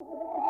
you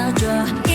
拿着。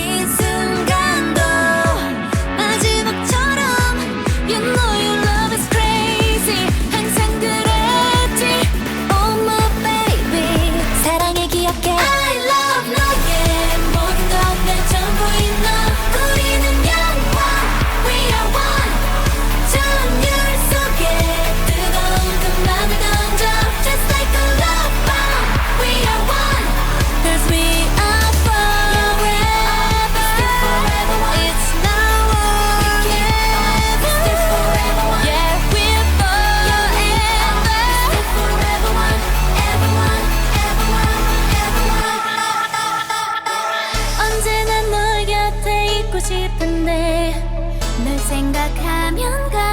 생각하면 가.